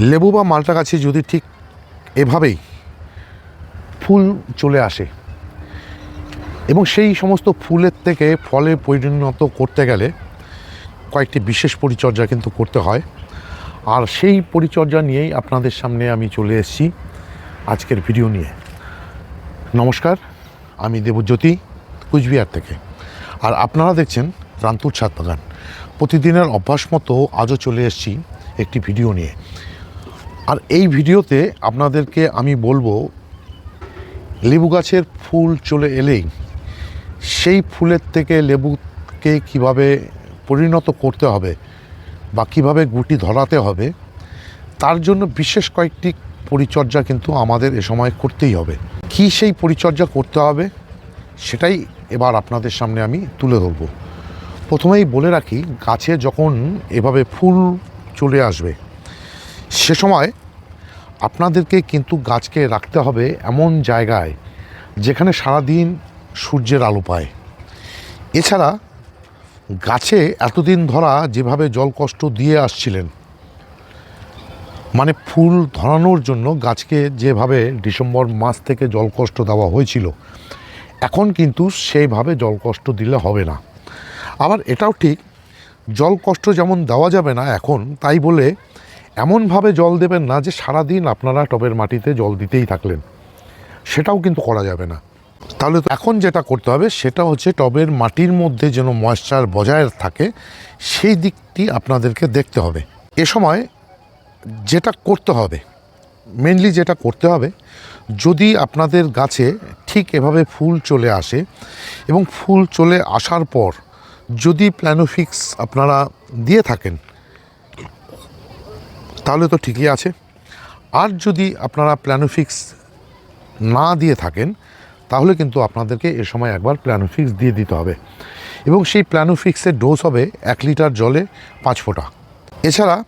লেবু বা মালটা গাছে যদি ঠিক এভাবেই ফুল চলে আসে, এবং সেই সমস্ত ফুলের থেকে ফলে পরিণত করতে গেলে কয়েকটি বিশেষ পরিচর্যা কিন্তু করতে হয়। আর সেই পরিচর্যা নিয়েই আপনাদের সামনে আমি চলে এসেছি আজকের ভিডিও নিয়ে। নমস্কার, আমি দেবজ্যোতি কুচবিহার থেকে। আর আপনারা দেখছেন রান্তুর ছাদ বাগান। প্রতিদিনের অভ্যাস মতো আজও চলে এসেছি একটি ভিডিও নিয়ে। আর এই ভিডিওতে আপনাদেরকে আমি বলব, লেবু গাছের ফুল চলে এলেই সেই ফুলের থেকে লেবুকে কীভাবে পরিণত করতে হবে বা কীভাবে গুটি ধরাতে হবে, তার জন্য বিশেষ কয়েকটি পরিচর্যা কিন্তু আমাদের এ সময় করতেই হবে। কি সেই পরিচর্যা করতে হবে, সেটাই এবার আপনাদের সামনে আমি তুলে ধরব। প্রথমেই বলে রাখি, গাছে যখন এভাবে ফুল চলে আসবে সে সময় আপনাদেরকে কিন্তু গাছকে রাখতে হবে এমন জায়গায় যেখানে সারাদিন সূর্যের আলো পায়। এছাড়া গাছে এতদিন ধরা যেভাবে জল কষ্ট দিয়ে আসছিলেন মানে ফুল ধরানোর জন্য গাছকে যেভাবে ডিসেম্বর মাস থেকে জল কষ্ট দেওয়া হয়েছিল, এখন কিন্তু সেইভাবে জল কষ্ট দিলে হবে না। আবার এটাও ঠিক, জল কষ্ট যেমন দেওয়া যাবে না এখন, তাই বলে এমনভাবে জল দেবেন না যে সারাদিন আপনারা টবের মাটিতে জল দিতেই থাকলেন। সেটাও কিন্তু করা যাবে না। তাহলে তো এখন যেটা করতে হবে, সেটা হচ্ছে টবের মাটির মধ্যে যেন ময়েশ্চার বজায় থাকে, সেই দিকটি আপনাদেরকে দেখতে হবে। এ সময় যেটা করতে হবে মেনলি যেটা করতে হবে, যদি আপনাদের গাছে ঠিক এভাবে ফুল চলে আসে এবং ফুল চলে আসার পর যদি প্ল্যানোফিক্স আপনারা দিয়ে থাকেন তাহলে তো ঠিকই আছে। আর যদি আপনারা প্ল্যানোফিক্স না দিয়ে থাকেন, তাহলে কিন্তু আপনাদেরকে এ সময় একবার প্ল্যানোফিক্স দিয়ে দিতে হবে। এবং সেই প্ল্যানোফিক্সের ডোজ হবে এক লিটার জলে পাঁচ ফোঁটা। এছাড়া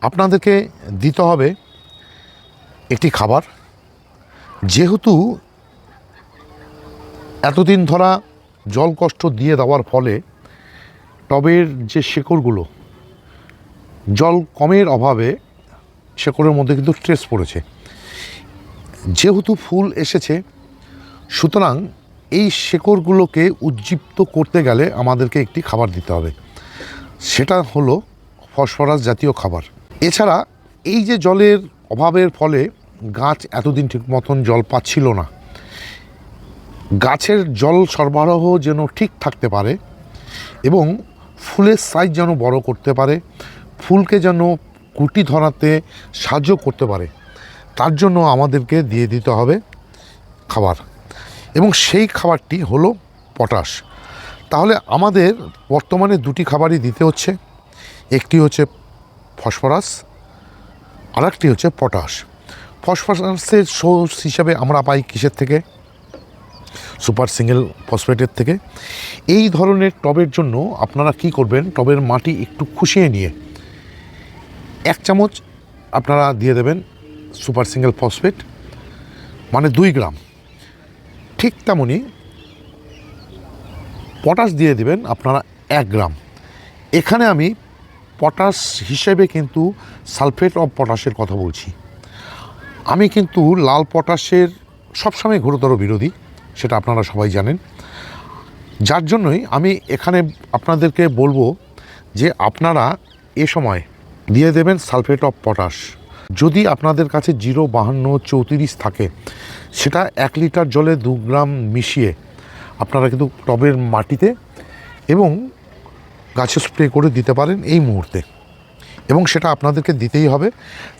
আপনাদেরকে দিতে হবে একটি খাবার। যেহেতু এতদিন ধরা জল কষ্ট দিয়ে দেওয়ার ফলে টবের যে শেকড়গুলো জল কমের অভাবে শেকড়ের মধ্যে কিন্তু স্ট্রেস পড়েছে। যেহেতু ফুল এসেছে, সুতরাং এই শেকড়গুলোকে উজ্জীবিত করতে গেলে আমাদেরকে একটি খাবার দিতে হবে। সেটা হলো ফসফরাস জাতীয় খাবার। এছাড়া এই যে জলের অভাবের ফলে গাছ এতদিন ঠিক মতন জল পাচ্ছিল না। গাছের জল সরবরাহ যেন ঠিক থাকতে পারে এবং ফুলের সাইজ যেন বড় করতে পারে। ফুলকে যেন কুটি ধরাতে সাহায্য করতে পারে, তার জন্য আমাদেরকে দিয়ে দিতে হবে খাবার। এবং সেই খাবারটি হলো পটাশ। তাহলে আমাদের বর্তমানে দুটি খাবারই দিতে হচ্ছে, একটি হচ্ছে ফসফরাস আর একটি হচ্ছে পটাশ। ফসফরাসের সোর্স হিসাবে আমরা পাই কিসের থেকে? সুপার সিঙ্গেল ফসফেটের থেকে। এই ধরনের টবের জন্য আপনারা কি করবেন? টবের মাটি একটু খুশিয়ে নিয়ে এক চামচ আপনারা দিয়ে দেবেন সুপার সিঙ্গেল ফসফেট মানে দুই গ্রাম। ঠিক তেমনই পটাশ দিয়ে দিবেন আপনারা এক গ্রাম। এখানে আমি পটাশ হিসেবে কিন্তু সালফেট অফ পটাশের কথা বলছি। আমি কিন্তু লাল পটাশের সবসময় ঘোরতর বিরোধী, সেটা আপনারা সবাই জানেন। যার জন্যই আমি এখানে আপনাদেরকে বলব যে আপনারা এ সময় দিয়ে দেবেন সালফেট অফ পটাশ। যদি আপনাদের কাছে জিরো বাহান্ন চৌত্রিশ থাকে, সেটা এক লিটার জলে দু গ্রাম মিশিয়ে আপনারা কিন্তু টবের মাটিতে এবং গাছে স্প্রে করে দিতে পারেন এই মুহূর্তে। এবং সেটা আপনাদেরকে দিতেই হবে।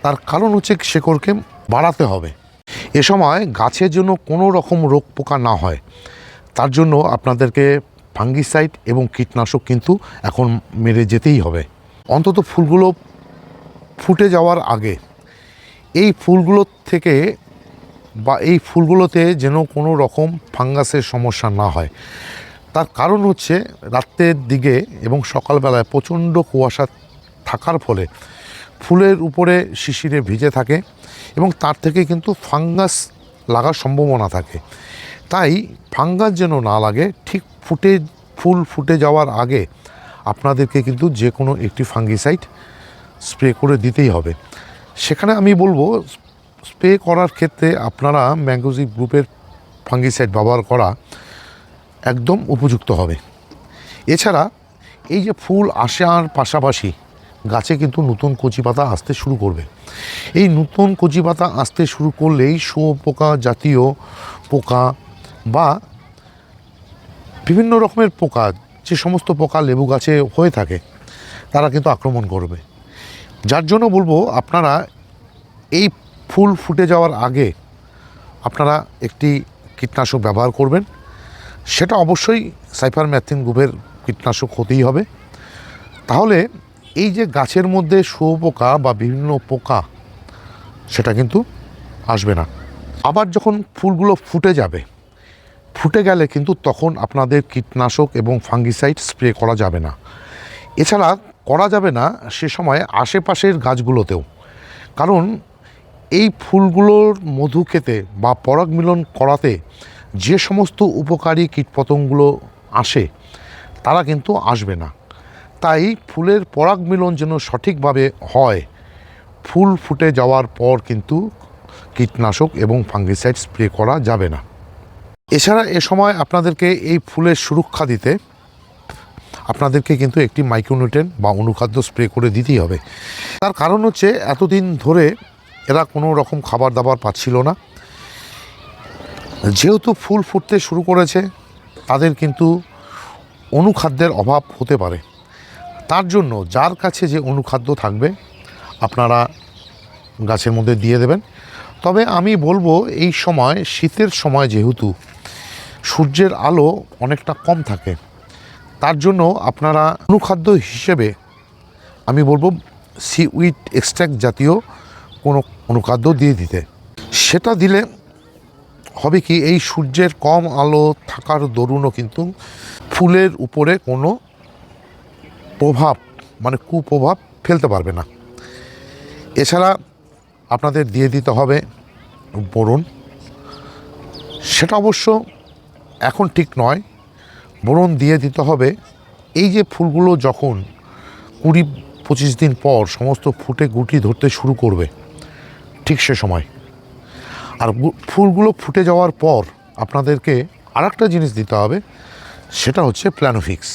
তার কারণ হচ্ছে শেকড়কে বাড়াতে হবে। এ সময় গাছের জন্য কোনো রকম রোগ পোকা না হয়, তার জন্য আপনাদেরকে ফাঙ্গিসাইড এবং কীটনাশক কিন্তু এখন মেরে যেতেই হবে। অন্তত ফুলগুলো ফুটে যাওয়ার আগে এই ফুলগুলোর থেকে বা এই ফুলগুলোতে যেন কোনো রকম ফাঙ্গাসের সমস্যা না হয়। তার কারণ হচ্ছে রাত্রের দিকে এবং সকালবেলায় প্রচণ্ড কুয়াশা থাকার ফলে ফুলের উপরে শিশিরে ভিজে থাকে এবং তার থেকে কিন্তু ফাঙ্গাস লাগার সম্ভাবনা থাকে। তাই ফাঙ্গাস যেন না লাগে, ঠিক ফুটে, ফুল ফুটে যাওয়ার আগে আপনাদেরকে কিন্তু যে কোনো একটি ফাঙ্গিসাইড স্প্রে করে দিতেই হবে। সেখানে আমি বলব, স্প্রে করার ক্ষেত্রে আপনারা ম্যাঙ্গোজি গ্রুপের ফাঙ্গিসাইড ব্যবহার করা একদম উপযুক্ত হবে। এছাড়া এই যে ফুল আসার পাশাপাশি গাছে কিন্তু নতুন কচি পাতা আসতে শুরু করবে। এই নতুন কচি পাতা আসতে শুরু করলেই শুয়োপোকা জাতীয় পোকা বা বিভিন্ন রকমের পোকা, যে সমস্ত পোকা লেবু গাছে হয়ে থাকে, তারা কিন্তু আক্রমণ করবে। যার জন্য বলব আপনারা এই ফুল ফুটে যাওয়ার আগে আপনারা একটি কীটনাশক ব্যবহার করবেন। সেটা অবশ্যই সাইফার ম্যাথিন গ্রুপের কীটনাশক হতেই হবে। তাহলে এই যে গাছের মধ্যে শুয়োপোকা বা বিভিন্ন পোকা, সেটা কিন্তু আসবে না। আবার যখন ফুলগুলো ফুটে যাবে, ফুটে গেলে কিন্তু তখন আপনাদের কীটনাশক এবং ফাঙ্গিসাইড স্প্রে করা যাবে না। এছাড়া করা যাবে না সে সময় আশেপাশের গাছগুলোতেও। কারণ এই ফুলগুলোর মধু খেতে বা পরাগ মিলন করাতে যে সমস্ত উপকারী কীটপতঙ্গগুলো আসে, তারা কিন্তু আসবে না। তাই ফুলের পরাগ মিলন যেন সঠিকভাবে হয়, ফুল ফুটে যাওয়ার পর কিন্তু কীটনাশক এবং ফাঙ্গিসাইড স্প্রে করা যাবে না। এছাড়া এ সময় আপনাদেরকে এই ফুলের সুরক্ষা দিতে আপনাদেরকে কিন্তু একটি মাইক্রোনিউট্রেন বা অনুখাদ্য স্প্রে করে দিতেই হবে। তার কারণ হচ্ছে এতদিন ধরে এরা কোনো রকম খাবার দাবার পাচ্ছিল না। যেহেতু ফুল ফুটতে শুরু করেছে, তাদের কিন্তু অনুখাদ্যের অভাব হতে পারে। তার জন্য যার কাছে যে অনুখাদ্য থাকবে, আপনারা গাছের মধ্যে দিয়ে দেবেন। তবে আমি বলব, এই সময়, শীতের সময় যেহেতু সূর্যের আলো অনেকটা কম থাকে তার জন্য আপনারা অনুখাদ্য হিসেবে, আমি বলব সি উইট এক্সট্র্যাক্ট জাতীয় কোনো অনুখাদ্য দিয়ে দিতে। সেটা দিলে হবে কি, এই সূর্যের কম আলো থাকার দরুনও কিন্তু ফুলের উপরে কোনো প্রভাব মানে কুপ্রভাব ফেলতে পারবে না। এছাড়া আপনাদের দিয়ে দিতে হবে বোরন। সেটা অবশ্য এখন ঠিক নয়। বোরন দিয়ে দিতে হবে। এই যে ফুলগুলো যখন কুড়ি পঁচিশ দিন পর সমস্ত ফুটে গুটি ধরতে শুরু করবে, ঠিক সে সময়। আর ফুলগুলো ফুটে যাওয়ার পর আপনাদেরকে আর একটা জিনিস দিতে হবে, সেটা হচ্ছে প্ল্যানোফিক্স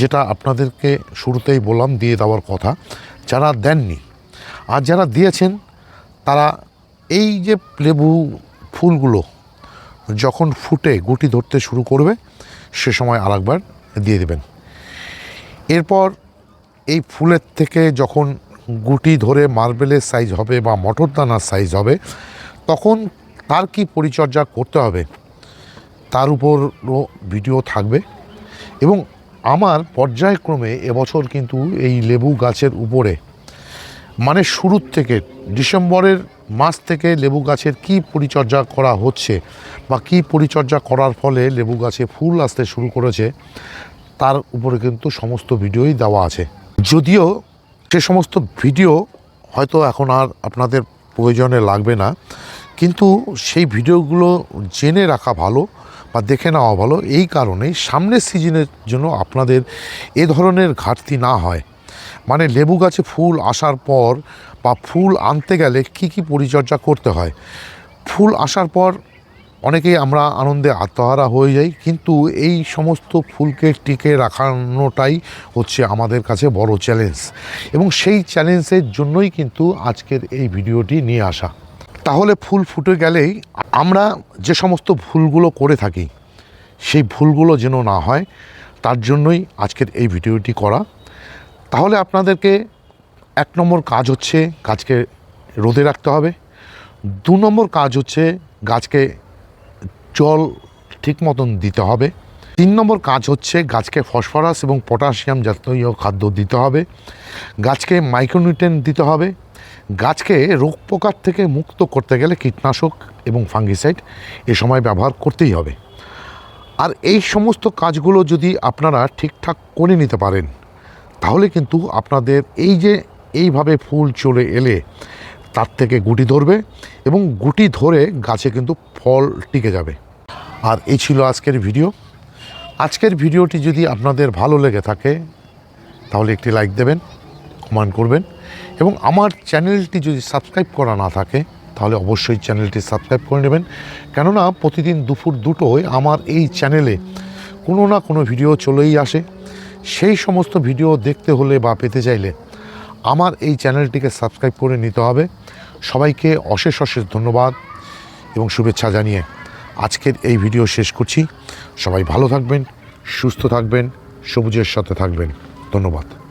যেটা আপনাদেরকে শুরুতেই বললাম দিয়ে দেওয়ার কথা, যারা দেননি। আর যারা দিয়েছেন, তারা এই যে লেবু ফুলগুলো যখন ফুটে গুটি ধরতে শুরু করবে সে সময় আরেকবার দিয়ে দেবেন। এরপর এই ফুলের থেকে যখন গুটি ধরে মার্বেলের সাইজ হবে বা মটরদানার সাইজ হবে, তখন তার কি পরিচর্যা করতে হবে? তার উপরও ভিডিও থাকবে। এবং আমার পর্যায়ক্রমে এবছর কিন্তু এই লেবু গাছের উপরে মানে শুরুর থেকে, ডিসেম্বরের মাস থেকে লেবু গাছের কি পরিচর্যা করা হচ্ছে বা কি পরিচর্যা করার ফলে লেবু গাছে ফুল আসতে শুরু করেছে, তার উপরে কিন্তু সমস্ত ভিডিওই দেওয়া আছে। যদিও সে সমস্ত ভিডিও হয়তো এখন আর আপনাদের প্রয়োজনে লাগবে না, কিন্তু সেই ভিডিওগুলো জেনে রাখা ভালো বা দেখে নেওয়া ভালো, এই কারণেই সামনের সিজনের জন্য আপনাদের এ ধরনের ঘাটতি না হয়। মানে লেবু গাছে ফুল আসার পর বা ফুল আনতে গেলে কি কি পরিচর্যা করতে হয়? ফুল আসার পর অনেকেই আমরা আনন্দে আত্মহারা হয়ে যাই, কিন্তু এই সমস্ত ফুলকে টিকে রাখানোটাই হচ্ছে আমাদের কাছে বড় চ্যালেঞ্জ এবং সেই চ্যালেঞ্জের জন্যই কিন্তু আজকের এই ভিডিওটি নিয়ে আসা। তাহলে ফুল ফুটে গেলেই আমরা যে সমস্ত ভুলগুলো করে থাকি, সেই ভুলগুলো যেন না হয়, তার জন্যই আজকের এই ভিডিওটি করা। তাহলে আপনাদেরকে এক নম্বর কাজ হচ্ছে গাছকে রোদে রাখতে হবে। দু নম্বর কাজ হচ্ছে গাছকে জল ঠিক মতন দিতে হবে। তিন নম্বর কাজ হচ্ছে গাছকে ফসফরাস এবং পটাশিয়াম জাতীয় খাদ্য দিতে হবে। গাছকে মাইক্রোনিউট্রেন দিতে হবে। গাছকে রোগ পোকার থেকে মুক্ত করতে গেলে কীটনাশক এবং ফাঙ্গিসাইড এ সময় ব্যবহার করতেই হবে। আর এই সমস্ত কাজগুলো যদি আপনারা ঠিকঠাক করে নিতে পারেন তাহলে কিন্তু আপনাদের এই যে এইভাবে ফুল চলে এলে তার থেকে গুটি ধরবে এবং গুটি ধরে গাছে কিন্তু ফল টিকে যাবে। আর এই ছিল আজকের ভিডিও। আজকের ভিডিওটি যদি আপনাদের ভালো লেগে থাকে, তাহলে একটি লাইক দেবেন, কমেন্ট করবেন এবং আমার চ্যানেলটি যদি সাবস্ক্রাইব করা না থাকে, তাহলে অবশ্যই চ্যানেলটি সাবস্ক্রাইব করে নেবেন। কেননা প্রতিদিন দুপুর দুটোয় আমার এই চ্যানেলে কোনো না কোনো ভিডিও চলেই আসে। সেই সমস্ত ভিডিও দেখতে হলে বা পেতে চাইলে আমার এই চ্যানেলটিকে সাবস্ক্রাইব করে নিতে হবে। সবাইকে অশেষ অশেষ ধন্যবাদ এবং শুভেচ্ছা জানিয়ে আজকের এই ভিডিও শেষ করছি। সবাই ভালো থাকবেন, সুস্থ থাকবেন, সবুজের সাথে থাকবেন। ধন্যবাদ।